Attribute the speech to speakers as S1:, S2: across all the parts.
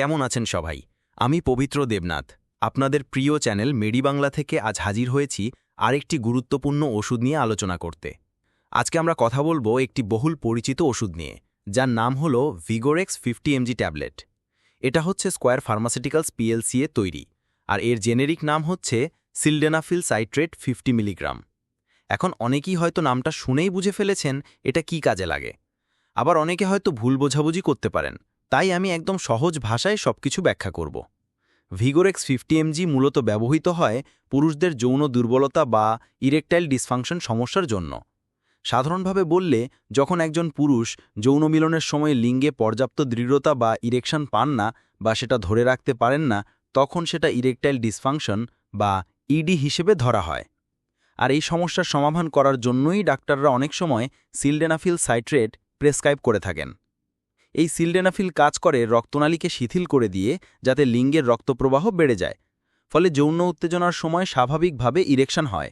S1: কেমন আছেন সবাই? আমি পবিত্র দেবনাথ। আপনাদের প্রিয় চ্যানেল মেডি বাংলা থেকে আজ হাজির হয়েছি আরেকটি গুরুত্বপূর্ণ ওষুধ নিয়ে আলোচনা করতে। আজকে আমরা কথা বলব একটি বহুল পরিচিত ওষুধ নিয়ে, যার নাম হল ভিগোরেক্স ফিফটি এমজি ট্যাবলেট। এটা হচ্ছে স্কোয়ার ফার্মাসিউটিক্যালস পিএলসি এ তৈরি, আর এর জেনেরিক নাম হচ্ছে সিলডেনাফিল সাইট্রেট ফিফটি মিলিগ্রাম। এখন অনেকেই হয়তো নামটা শুনেই বুঝে ফেলেছেন এটা কি কাজে লাগে। আবার অনেকে হয়তো ভুল বোঝাবুঝি করতে পারেন। তাই আমি একদম সহজ ভাষায় সবকিছু ব্যাখ্যা করব। ভিগোরেক্স ফিফটি এমজি মূলত ব্যবহৃত হয় পুরুষদের যৌন দুর্বলতা বা ইরেকটাইল ডিসফাংশন সমস্যার জন্য। সাধারণভাবে বললে, যখন একজন পুরুষ যৌন মিলনের সময় লিঙ্গে পর্যাপ্ত দৃঢ়তা বা ইরেকশন পান না বা সেটা ধরে রাখতে পারেন না, তখন সেটা ইরেকটাইল ডিসফাংশন বা ইডি হিসেবে ধরা হয়। আর এই সমস্যার সমাধান করার জন্যই ডাক্তাররা অনেক সময় সিলডেনাফিল সাইট্রেট প্রেসক্রাইব করে থাকেন। এই সিলডেনাফিল কাজ করে রক্তনালীকে শিথিল করে দিয়ে যাতে লিঙ্গের রক্তপ্রবাহ বেড়ে যায়। ফলে যৌন উত্তেজনার সময় স্বাভাবিকভাবে ইরেকশন হয়।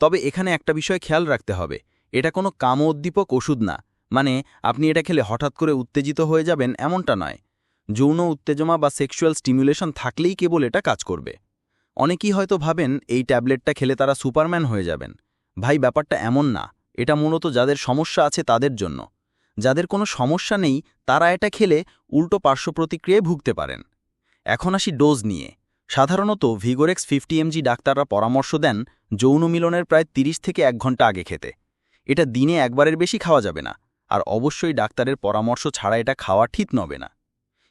S1: তবে এখানে একটা বিষয় খেয়াল রাখতে হবে। এটা কোনো কাম উদ্দীপক ওষুধ না। মানে আপনি এটা খেলে হঠাৎ করে উত্তেজিত হয়ে যাবেন এমনটা নয়। যৌন উত্তেজমা বা সেক্সুয়াল স্টিমুলেশন থাকলেই কেবল এটা কাজ করবে। অনেকেই হয়তো ভাবেন এই ট্যাবলেটটা খেলে তারা সুপারম্যান হয়ে যাবেন। ভাই, ব্যাপারটা এমন না। এটা মূলত যাদের সমস্যা আছে তাদের জন্য। যাদের কোনো সমস্যা নেই, তারা এটা খেলে উল্টো পার্শ্ব প্রতিক্রিয়ায় ভুগতে পারেন। এখন আসি ডোজ নিয়ে। সাধারণত ভিগোরেক্স ফিফটি এমজি ডাক্তাররা পরামর্শ দেন যৌন মিলনের প্রায় ৩০ থেকে এক ঘণ্টা আগে খেতে। এটা দিনে একবারের বেশি খাওয়া যাবে না, আর অবশ্যই ডাক্তারের পরামর্শ ছাড়া এটা খাওয়া ঠিক নবে না।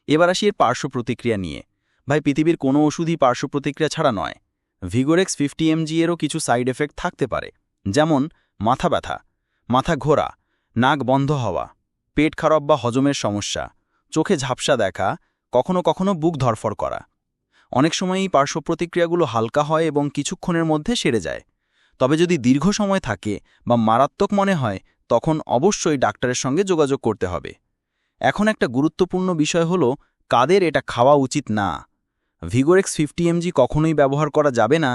S1: এবার আসি এর পার্শ্ব প্রতিক্রিয়া নিয়ে। ভাই, পৃথিবীর কোনো ওষুধই পার্শ্ব প্রতিক্রিয়া ছাড়া নয়। ভিগোরেক্স ফিফটি এমজি এরও কিছু সাইড এফেক্ট থাকতে পারে, যেমন মাথা ব্যথা, মাথা ঘোরা, নাক বন্ধ হওয়া পেট খারাপ বা হজমের সমস্যা, চোখে ঝাপসা দেখা, কখনো কখনো বুক ধরফর করা। অনেক সময় এই পার্শ্ব প্রতিক্রিয়াগুলো হালকা হয় এবং কিছুক্ষণের মধ্যে সেরে যায়। তবে যদি দীর্ঘ সময় থাকে বা মারাত্মক মনে হয়, তখন অবশ্যই ডাক্তারের সঙ্গে যোগাযোগ করতে হবে। এখন একটা গুরুত্বপূর্ণ বিষয় হল, কাদের এটা খাওয়া উচিত না? ভিগোরেক্স ফিফটি এমজি কখনোই ব্যবহার করা যাবে না।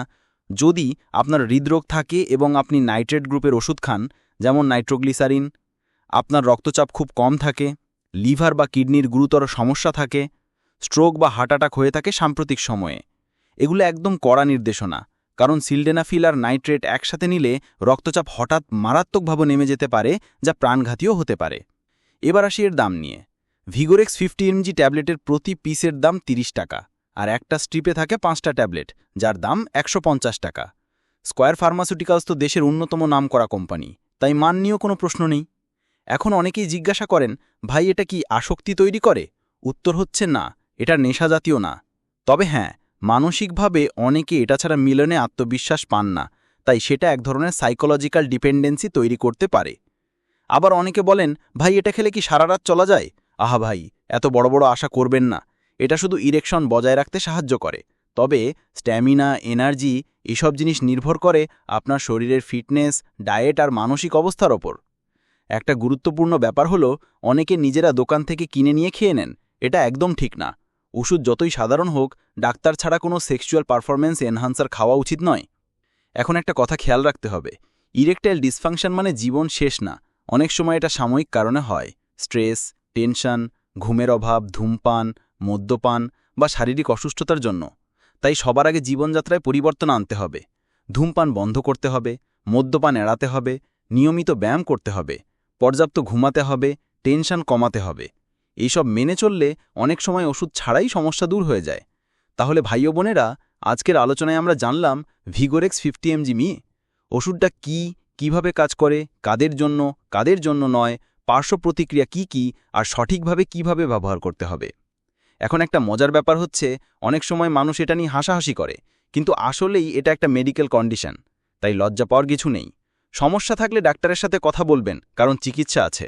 S1: যদি আপনার হৃদরোগ থাকে এবং আপনি নাইট্রেট গ্রুপের ওষুধ খান, যেমন নাইট্রোগ্লিসারিন আপনার রক্তচাপ খুব কম থাকে, লিভার বা কিডনির গুরুতর সমস্যা থাকে, স্ট্রোক বা হার্ট অ্যাটাক হয়ে থাকে সাম্প্রতিক সময়ে। এগুলো একদম কড়া নির্দেশনা, কারণ সিলডেনাফিল আর নাইট্রেট একসাথে নিলে রক্তচাপ হঠাৎ মারাত্মকভাবে নেমে যেতে পারে, যা প্রাণঘাতীও হতে পারে। এবার আসি এর দাম নিয়ে। ভিগোরেক্স ফিফটি এমজি ট্যাবলেটের প্রতি পিসের দাম ৩০ টাকা, আর একটা স্ট্রিপে থাকে পাঁচটা ট্যাবলেট, যার দাম একশো পঞ্চাশ টাকা। স্কোয়ার ফার্মাসিউটিক্যালস তো দেশের অন্যতম নাম করা কোম্পানি, তাই মান নিয়েও কোনো প্রশ্ন নেই। এখন অনেকেই জিজ্ঞাসা করেন, ভাই, এটা কি আসক্তি তৈরি করে? উত্তর হচ্ছে, না, এটা নেশা জাতীয় না। তবে হ্যাঁ মানসিকভাবে অনেকে এটা ছাড়া মিলনে আত্মবিশ্বাস পান না, তাই সেটা এক ধরনের সাইকোলজিক্যাল ডিপেন্ডেন্সি তৈরি করতে পারে। আবার অনেকে বলেন, ভাই, এটা খেলে কি সারা রাত চলা যায়? আহা ভাই, এত বড় বড় আশা করবেন না। এটা শুধু ইরেকশন বজায় রাখতে সাহায্য করে। তবে স্ট্যামিনা এনার্জি এসব জিনিস নির্ভর করে আপনার শরীরের ফিটনেস ডায়েট আর মানসিক অবস্থার ওপর। একটা গুরুত্বপূর্ণ ব্যাপার হলো, অনেকে নিজেরা দোকান থেকে কিনে নিয়ে খেয়ে নেন। এটা একদম ঠিক না। ওষুধ যতই সাধারণ হোক, ডাক্তার ছাড়া কোনো সেক্সুয়াল পারফরমেন্স এনহান্সার খাওয়া উচিত নয়। এখন একটা কথা খেয়াল রাখতে হবে। ইরেকটাইল ডিসফাংশন মানে জীবন শেষ না, অনেক সময় এটা সাময়িক কারণে হয়। স্ট্রেস, টেনশন, ঘুমের অভাব, ধূমপান, মদ্যপান বা শারীরিক অসুস্থতার জন্য। তাই সবার আগে জীবনযাত্রায় পরিবর্তন আনতে হবে। ধূমপান বন্ধ করতে হবে, মদ্যপান এড়াতে হবে, নিয়মিত ব্যায়াম করতে হবে। পর্যাপ্ত ঘুমাতে হবে, টেনশন কমাতে হবে। এইসব মেনে চললে অনেক সময় ওষুধ ছাড়াই সমস্যা দূর হয়ে যায়। তাহলে ভাইও বোনেরা, আজকের আলোচনায় আমরা জানলাম ভিগোরেক্স ফিফটি এমজি মি। ওষুধটা কি, কীভাবে কাজ করে, কাদের জন্য কাদের জন্য নয়, পার্শ্ব প্রতিক্রিয়া কি কি, আর সঠিকভাবে কীভাবে ব্যবহার করতে হবে। এখন একটা মজার ব্যাপার হচ্ছে, অনেক সময় মানুষ এটা নিয়ে হাসাহাসি করে, কিন্তু আসলেই এটা একটা মেডিকেল কন্ডিশন, তাই লজ্জা পাওয়ার কিছু নেই। সমস্যা থাকলে ডাক্তারের সাথে কথা বলবেন কারণ চিকিৎসা আছে।